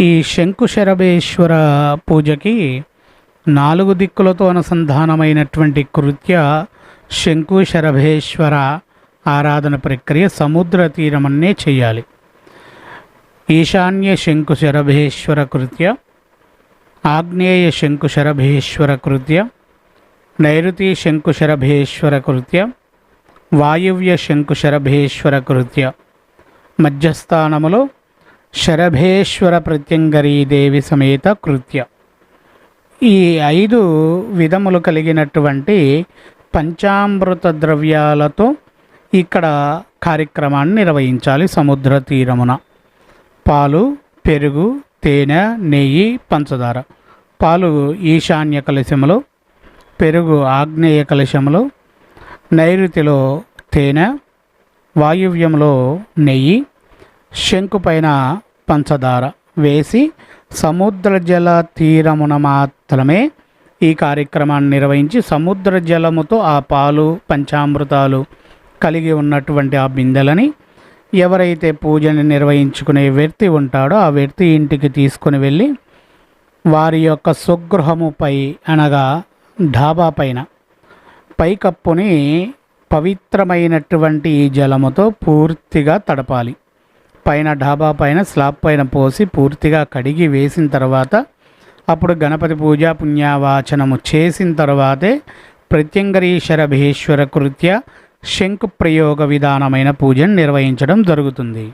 ఈ శంకుశరభేశ్వర పూజకి నాలుగు దిక్కులతో అనుసంధానమైనటువంటి కృత్య శంకుశరభేశ్వర ఆరాధన ప్రక్రియ సముద్ర తీరమన్నే చేయాలి. ఈశాన్య శంకుశరభేశ్వర కృత్య ఆగ్నేయ శంకుశరభేశ్వర కృత్య నైరుతి శంకుశరభేశ్వర కృత్య వాయువ్య శంకుశరభేశ్వర కృత్య. మధ్యస్థానములో శరభేశ్వర ప్రత్యంగరీదేవి సమేత కృత్య. ఈ ఐదు విధములు కలిగినటువంటి పంచామృత ద్రవ్యాలతో ఇక్కడ కార్యక్రమాన్ని నిర్వహించాలి సముద్ర తీరమున. పాలు పెరుగు తేనె నెయ్యి పంచదార. పాలు ఈశాన్య కలశములు పెరుగు ఆగ్నేయ కలశములు నైరుతిలో తేనె వాయువ్యంలో నెయ్యి శంకు పైన పంచదార వేసి సముద్ర జల తీరమున మాత్రమే ఈ కార్యక్రమాన్ని నిర్వహించి సముద్ర జలముతో ఆ పాలు పంచామృతాలు కలిగి ఉన్నటువంటి ఆ బిందెలని ఎవరైతే పూజని నిర్వహించుకునే వ్యక్తి ఉంటాడో ఆ వ్యక్తి ఇంటికి తీసుకుని వెళ్ళి వారి యొక్క స్వగృహముపై అనగా ఢాబా పైన పైకప్పుని పవిత్రమైనటువంటి ఈ జలముతో పూర్తిగా తడపాలి. పైన డాబా పైన స్లాబ్ పైన పోసి పూర్తిగా కడిగి వేసిన తర్వాత అప్పుడు గణపతి పూజ పుణ్యావాచనము చేసిన తర్వాతే ప్రత్యంగరీశ్వర భేశ్వర కృత్య శంకు ప్రయోగ విధానమైన పూజను నిర్వహించడం జరుగుతుంది.